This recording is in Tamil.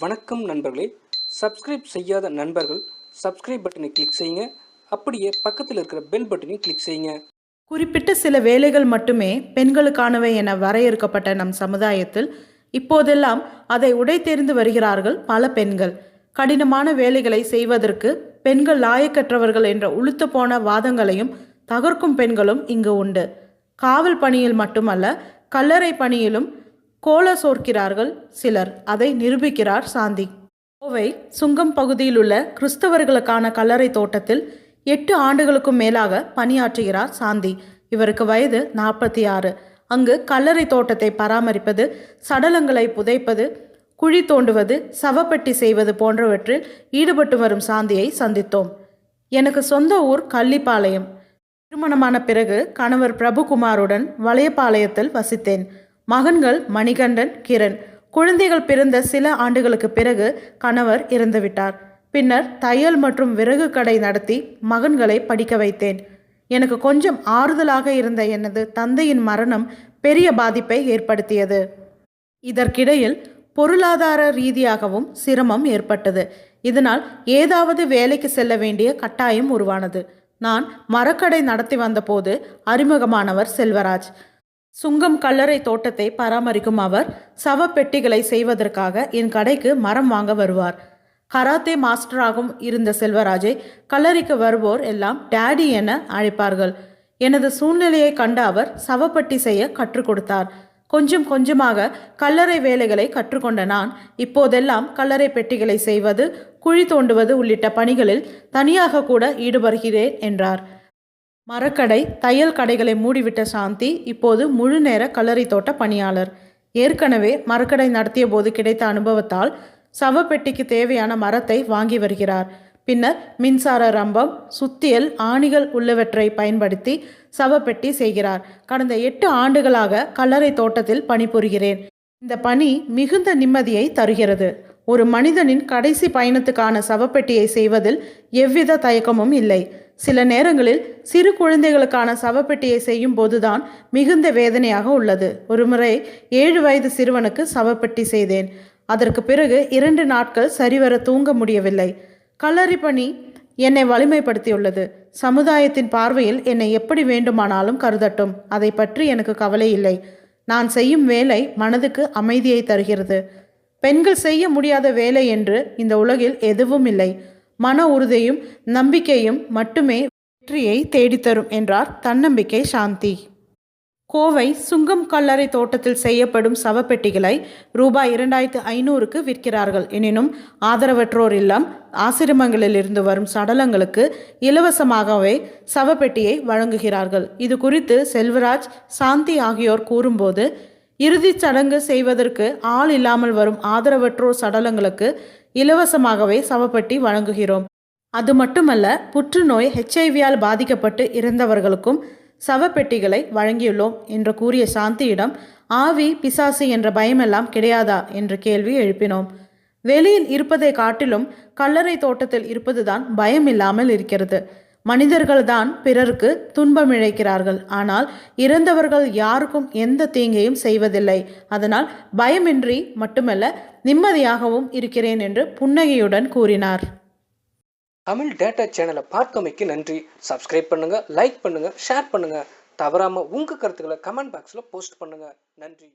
வணக்கம் நண்பர்களே. சப்ஸ்கிரைப் செய்யாத நண்பர்கள் சப்ஸ்கிரைப் பட்டனை கிளிக் செய்யுங்க. அப்படியே பக்கத்தில் இருக்கிற பெல் பட்டனையும் கிளிக் செய்யுங்க. குறிப்பிட்ட சில வேலைகள் மட்டுமே பெண்களுக்கானவை என வரையறுக்கப்பட்ட நம் சமுதாயத்தில் இப்போதெல்லாம் அதை உடைத்தெறிந்து வருகிறார்கள் பல பெண்கள். கடினமான வேலைகளை செய்வதற்கு பெண்கள் லாயக்கற்றவர்கள் என்ற உளுத்து போன வாதங்களையும் தகர்க்கும் பெண்களும் இங்கு உண்டு. காவல் பணியில் மட்டுமல்ல கல்லறை பணியிலும் கோல சோர்க்கிறார்கள் சிலர். அதை நிரூபிக்கிறார் சாந்தி. கோவை சுங்கம் பகுதியில் உள்ள கிறிஸ்தவர்களுக்கான கல்லறை தோட்டத்தில் எட்டு ஆண்டுகளுக்கும் மேலாக பணியாற்றுகிறார் சாந்தி. இவருக்கு வயது நாற்பத்தி ஆறு. அங்கு கல்லறை தோட்டத்தை பராமரிப்பது சடலங்களை புதைப்பது குழி தோண்டுவது சவப்பெட்டி செய்வது போன்றவற்றில் ஈடுபட்டு வரும் சாந்தியை சந்தித்தோம். எனக்கு சொந்த ஊர் கள்ளிப்பாளையம். திருமணமான பிறகு கணவர் பிரபுகுமாருடன் வளையப்பாளையத்தில் வசித்தேன். மகன்கள் மணிகண்டன் கிரண். குழந்தைகள் பிறந்த சில ஆண்டுகளுக்கு பிறகு கணவர் இறந்துவிட்டார். பின்னர் தையல் மற்றும் விறகு கடை நடத்தி மகன்களை படிக்க வைத்தேன். எனக்கு கொஞ்சம் ஆறுதலாக இருந்த எனது தந்தையின் மரணம் பெரிய பாதிப்பை ஏற்படுத்தியது. இதற்கிடையில் பொருளாதார ரீதியாகவும் சிரமம் ஏற்பட்டது. இதனால் ஏதாவது வேலைக்கு செல்ல வேண்டிய கட்டாயம் உருவானது. நான் மரக்கடை நடத்தி வந்தபோது அறிமுகமானவர் செல்வராஜ். சுங்கம் கல்லறை தோட்டத்தை பராமரிக்கும் அவர் சவப்பெட்டிகளை செய்வதற்காக என் கடைக்கு மரம் வாங்க வருவார். கராத்தே மாஸ்டராகவும் இருந்த செல்வராஜை கல்லறைக்கு வருவோர் எல்லாம் டேடி என அழைப்பார்கள். எனது சூழ்நிலையை கண்ட அவர் சவப்பெட்டி செய்ய கற்றுக் கொடுத்தார். கொஞ்சம் கொஞ்சமாக கல்லறை வேலைகளை கற்றுக்கொண்ட நான் இப்போதெல்லாம் கல்லறை பெட்டிகளை செய்வது குழி தோண்டுவது உள்ளிட்ட பணிகளில் தனியாக கூட ஈடுபடுகிறேன் என்றார். மரக்கடை தையல் கடைகளை மூடிவிட்ட சாந்தி இப்போது முழு நேர கல்லறை தோட்ட பணியாளர். ஏற்கனவே மரக்கடை நடத்திய போது கிடைத்த அனுபவத்தால் சவப்பெட்டிக்கு தேவையான மரத்தை வாங்கி வருகிறார். பின்னர் மின்சார ரம்பம் சுத்தியல் ஆணிகள் உள்ளவற்றை பயன்படுத்தி சவப்பெட்டி செய்கிறார். கடந்த எட்டு ஆண்டுகளாக கல்லறை தோட்டத்தில் பணிபுரிகிறேன். இந்த பணி மிகுந்த நிம்மதியை தருகிறது. ஒரு மனிதனின் கடைசி பயணத்துக்கான சவப்பெட்டியை செய்வதில் எவ்வித தயக்கமும் இல்லை. சில நேரங்களில் சிறு குழந்தைகளுக்கான சவப்பெட்டியை செய்யும் போதுதான் மிகுந்த வேதனையாக உள்ளது. ஒருமுறை ஏழு வயது சிறுவனுக்கு சவப்பெட்டி செய்தேன். அதற்கு பிறகு இரண்டு நாட்கள் சரிவர தூங்க முடியவில்லை. கல்லறி பணி என்னை வலிமைப்படுத்தியுள்ளது. சமுதாயத்தின் பார்வையில் என்னை எப்படி வேண்டுமானாலும் கருதட்டும். அதை பற்றி எனக்கு கவலை இல்லை. நான் செய்யும் வேலை மனதுக்கு அமைதியை தருகிறது. பெண்கள் செய்ய முடியாத வேலை என்று இந்த உலகில் எதுவும் இல்லை. மன உறுதியும் நம்பிக்கையும் மட்டுமே வெற்றியை தேடித்தரும் என்றார் தன்னம்பிக்கை சாந்தி. கோவை சுங்கம் கல்லறை தோட்டத்தில் செய்யப்படும் சவப்பெட்டிகளை ரூபாய் இரண்டாயிரத்து ஐநூறுக்கு விற்கிறார்கள். எனினும் ஆதரவற்றோர் இல்லம் ஆசிரமங்களில் இருந்து வரும் சடலங்களுக்கு இலவசமாகவே சவப்பெட்டியை வழங்குகிறார்கள். இது குறித்து செல்வராஜ் சாந்தி ஆகியோர் கூறும்போது இறுதிச் சடங்கு செய்வதற்கு ஆள் இல்லாமல் வரும் ஆதரவற்றோர் சடலங்களுக்கு இலவசமாகவே சவப்பெட்டி வழங்குகிறோம். அது மட்டுமல்ல புற்றுநோய் ஹெச்ஐவியால் பாதிக்கப்பட்டு இறந்தவர்களுக்கும் சவப்பெட்டிகளை வழங்கியுள்ளோம் என்று கூறிய சாந்தியிடம் ஆவி பிசாசு என்ற பயமெல்லாம் கிடையாதா என்ற கேள்வி எழுப்பினோம். வெளியில் இருப்பதை காட்டிலும் கல்லறை தோட்டத்தில் இருப்பதுதான் பயம் இல்லாமல் இருக்கிறது. மனிதர்கள்தான் பிறருக்கு துன்பம் இழைக்கிறார்கள். ஆனால் இறந்தவர்கள் யாருக்கும் எந்த தீங்கையும் செய்வதில்லை. அதனால் பயமின்றி மட்டுமல்ல நிம்மதியாகவும் இருக்கிறேன் என்று புன்னகையுடன் கூறினார். தமிழ் டேட்டா சேனலை பார்க்கமைக்கு நன்றி. சப்ஸ்கிரைப் பண்ணுங்க லைக் பண்ணுங்க ஷேர் பண்ணுங்க. தவறாம உங்க கருத்துக்களை கமெண்ட் பாக்ஸ்ல போஸ்ட் பண்ணுங்க. நன்றி.